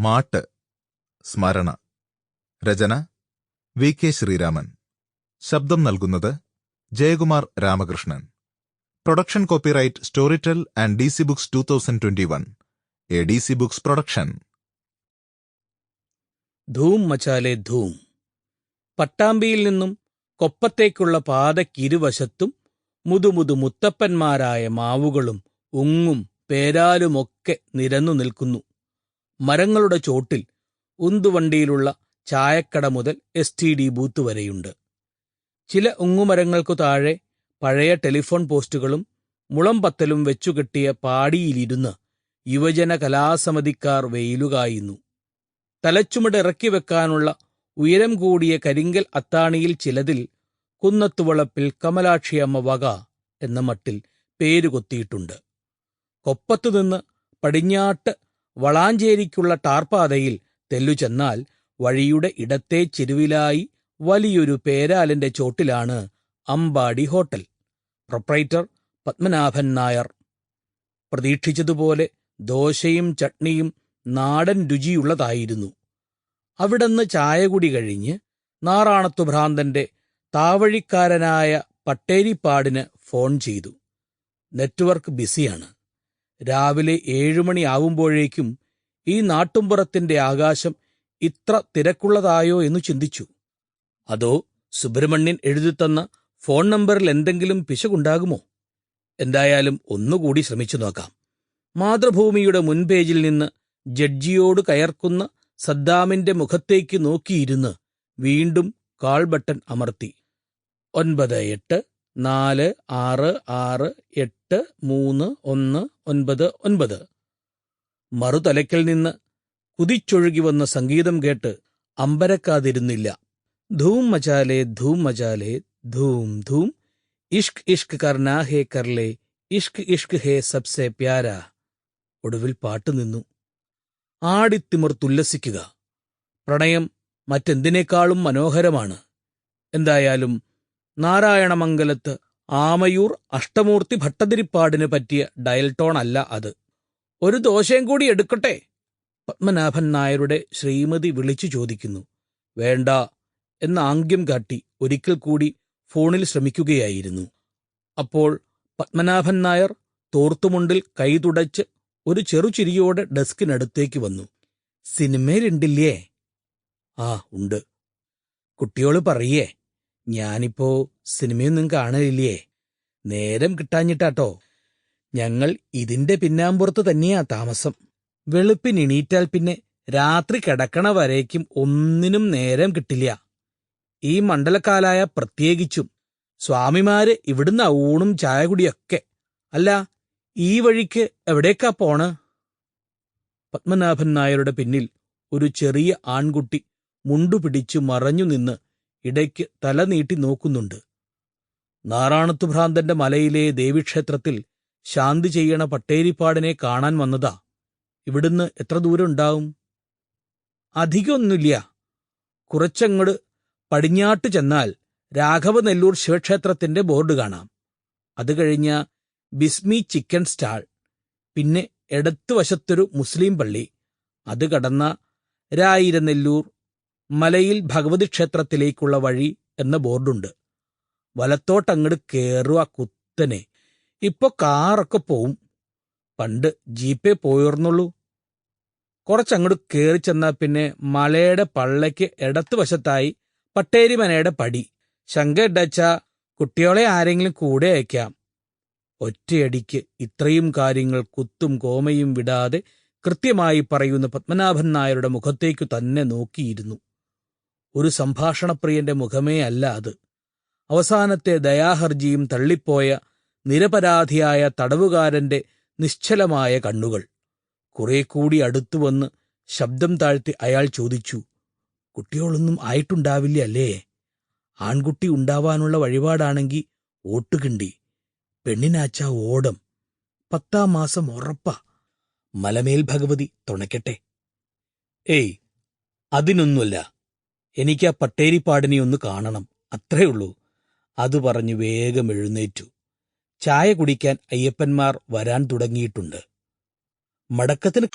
മാട്ട് സ്മരണ. രചന V K Sreeraman. ശബ്ദം നൽകുന്നത് Jayakumar Ramakrishnan. Production copyright Storytel and D C books two thousand twenty one. A D C books production. Dhoom Machale Dhoom. പട്ടാമ്പിയിൽ നിന്നും കൊപ്പത്തേക്കുള്ള പാതയ്ക്കിരുവശത്തും മുതുമുതു മുത്തപ്പന്മാരായ മാവുകളും ഉങ്ങും പേരാലുമൊക്കെ നിരന്നു നിൽക്കുന്നു. മരങ്ങളുടെ ചോട്ടിൽ ഉന്തുവണ്ടിയിലുള്ള ചായക്കട മുതൽ എസ് ടി ഡി ബൂത്ത് വരെയുണ്ട്. ചില ഉങ്ങുമരങ്ങൾക്കു താഴെ പഴയ ടെലിഫോൺ പോസ്റ്റുകളും മുളംപത്തലും വെച്ചുകെട്ടിയ പാടിയിലിരുന്ന് യുവജന കലാസമിതിക്കാർ വെയിലുകായുന്നു തലച്ചുമട് ഇറക്കി വെക്കാനുള്ള ഉയരം കൂടിയ കരിങ്കൽ അത്താണിയിൽ ചിലതിൽ കുന്നത്തുവളപ്പിൽ കമലാക്ഷിയമ്മ വക എന്ന മട്ടിൽ പേരുകൊത്തിയിട്ടുണ്ട്. കൊപ്പത്തുനിന്ന് പടിഞ്ഞാട്ട് വളാഞ്ചേരിക്കുള്ള ടാർപ്പാതയിൽ തെല്ലു ചെന്നാൽ വഴിയുടെ ഇടത്തെ ചെരുവിലായി വലിയൊരു പേരാലിന്റെ ചോട്ടിലാണ് അമ്പാടി ഹോട്ടൽ. പ്രൊപ്രൈറ്റർ പത്മനാഭൻ നായർ. പ്രതീക്ഷിച്ചതുപോലെ ദോശയും ചട്നിയും നാടൻ രുചിയുള്ളതായിരുന്നു. അവിടുന്ന് ചായകുടി കഴിഞ്ഞ് നാറാണത്തു ഭ്രാന്തന്റെ താവഴിക്കാരനായ പട്ടേരിപ്പാടിന് ഫോൺ ചെയ്തു. നെറ്റ്വർക്ക് ബിസിയാണ്. രാവിലെ ഏഴുമണിയാവുമ്പോഴേക്കും ഈ നാട്ടുമ്പുറത്തിന്റെ ആകാശം ഇത്ര തിരക്കുള്ളതായോ എന്ന് ചിന്തിച്ചു. അതോ സുബ്രഹ്മണ്യൻ എഴുതിത്തന്ന ഫോൺ നമ്പറിൽ എന്തെങ്കിലും പിശകുണ്ടാകുമോ? എന്തായാലും ഒന്നുകൂടി ശ്രമിച്ചു നോക്കാം. മാതൃഭൂമിയുടെ മുൻപേജിൽ നിന്ന് ജഡ്ജിയോട് കയർക്കുന്ന സദ്ദാമിന്റെ മുഖത്തേക്ക് നോക്കിയിരുന്ന് വീണ്ടും കാൾ ബട്ടൺ അമർത്തി. ഒൻപത് എട്ട് നാല് ആറ് ആറ് എട്ട് മൂന്ന് ഒന്ന് ഒൻപത് ഒൻപത്. മറുതലയ്ക്കൽ നിന്ന് കുതിച്ചൊഴുകി വന്ന സംഗീതം കേട്ട് അമ്പരക്കാതിരുന്നില്ല. ധൂം മചാലെ ധൂം മചാലെ ധൂം ധൂം. ഇഷ്ക് ഇഷ്ക് കർനാ ഹേ കർലേ ഇഷ്ക് ഇഷ്ക് ഹേ സബ്സെ പ്യാര. ഒടുവിൽ പാട്ട് നിന്നു. ആടിത്തിമിർത്തുല്ലസിക്കുക പ്രണയം മറ്റെന്തിനേക്കാളും മനോഹരമാണ്. എന്തായാലും നാരായണമംഗലത്ത് ആമയൂർ അഷ്ടമൂർത്തി ഭട്ടതിരിപ്പാടിന് പറ്റിയ ഡയൽ ടോൺ അല്ല അത്. ഒരു ദോശയും കൂടി എടുക്കട്ടെ? പത്മനാഭൻ നായരുടെ ശ്രീമതി വിളിച്ചു ചോദിക്കുന്നു. വേണ്ട എന്ന ആംഗ്യം കാട്ടി ഒരിക്കൽ കൂടി ഫോണിൽ ശ്രമിക്കുകയായിരുന്നു. അപ്പോൾ പത്മനാഭൻ നായർ തോർത്തുമുണ്ടിൽ കൈ തുടച്ച് ഒരു ചെറുചിരിയോടെ ഡെസ്കിനടുത്തേക്ക് വന്നു. സിനിമയിലുണ്ടില്ലേ ആ ഉണ്ട്. കുട്ടിയോൾ പറയേ. ഞാനിപ്പോ സിനിമയൊന്നും കാണലില്ലേ? നേരം കിട്ടാഞ്ഞിട്ടാട്ടോ. ഞങ്ങൾ ഇതിന്റെ പിന്നാമ്പുറത്ത് തന്നെയാ താമസം. വെളുപ്പിനെണീറ്റാൽ പിന്നെ രാത്രി കിടക്കണ വരേക്കും ഒന്നിനും നേരം കിട്ടില്ല. ഈ മണ്ഡലക്കാലായ പ്രത്യേകിച്ചും സ്വാമിമാര് ഇവിടുന്ന് ഊണും ചായ കുടിയൊക്കെ അല്ല ഈ വഴിക്ക് എവിടേക്കാ പോണ്? പത്മനാഭൻ നായരുടെ പിന്നിൽ ഒരു ചെറിയ ആൺകുട്ടി മുണ്ടുപിടിച്ചു മറഞ്ഞു നിന്ന് ഇടയ്ക്ക് തല നീട്ടി നോക്കുന്നുണ്ട്. നാറാണത്തു ഭ്രാന്തന്റെ മലയിലെ ദേവീക്ഷേത്രത്തിൽ ശാന്തി ചെയ്യണ പട്ടേരിപ്പാടിനെ കാണാൻ വന്നതാ. ഇവിടുന്ന് എത്ര ദൂരം ഉണ്ടാവും? അധികമൊന്നുമില്ല. കുറച്ചങ്ങട് പടിഞ്ഞാട്ട് ചെന്നാൽ രാഘവനെല്ലൂർ ശിവക്ഷേത്രത്തിന്റെ ബോർഡ് കാണാം. അത് കഴിഞ്ഞ ബിസ്മി ചിക്കൻ സ്റ്റാൾ പിന്നെ ഇടത്തുവശത്തൊരു മുസ്ലിം പള്ളി അത് കടന്ന രായിരനെല്ലൂർ മലയിൽ ഭഗവതി ക്ഷേത്രത്തിലേക്കുള്ള വഴി എന്ന ബോർഡുണ്ട്. വലത്തോട്ടങ്ങട് ആ കുത്തനെ. ഇപ്പൊ കാറൊക്കെ പോവും. പണ്ട് ജീപ്പേ പോയിരുന്നുള്ളൂ കുറച്ചങ്ങോട്ട് കയറി ചെന്നാൽ പിന്നെ മലയുടെ പള്ളയ്ക്ക് ഇടത്ത് വശത്തായി പട്ടേരിമനയുടെ പടി ശങ്കടച്ച കുട്ടികളെ ആരെങ്കിലും കൂടെ അയക്കാം. ഒറ്റയടിക്ക് ഇത്രയും കാര്യങ്ങൾ കുത്തും കോമയും വിടാതെ കൃത്യമായി പറയുന്ന പത്മനാഭൻ നായരുടെ മുഖത്തേക്കു തന്നെ നോക്കിയിരുന്നു. ഒരു സംഭാഷണപ്രിയന്റെ മുഖമേ അല്ല അത്. അവസാനത്തെ ദയാഹർജിയും തള്ളിപ്പോയ നിരപരാധിയായ തടവുകാരന്റെ നിശ്ചലമായ കണ്ണുകൾ. കുറെ കൂടി അടുത്തുവന്ന് ശബ്ദം താഴ്ത്തി അയാൾ ചോദിച്ചു കുട്ടികളൊന്നും ആയിട്ടുണ്ടാവില്ല അല്ലേ? ആൺകുട്ടി ഉണ്ടാവാനുള്ള വഴിപാടാണെങ്കി ഓട്ടുകിണ്ടി പെണ്ണിനാച്ച ഓടം. പത്താം മാസം ഉറപ്പ. മലമേൽ ഭഗവതി തുണയ്ക്കട്ടെ. ഏയ് അതിനൊന്നുമല്ല. എനിക്ക് ആ പട്ടേരിപ്പാടിനെ ഒന്ന് കാണണം. അത്രേ ഉള്ളൂ. അത് പറഞ്ഞു വേഗം എഴുന്നേറ്റു. ചായ കുടിക്കാൻ അയ്യപ്പന്മാർ വരാൻ തുടങ്ങിയിട്ടുണ്ട്. മടക്കത്തിന്?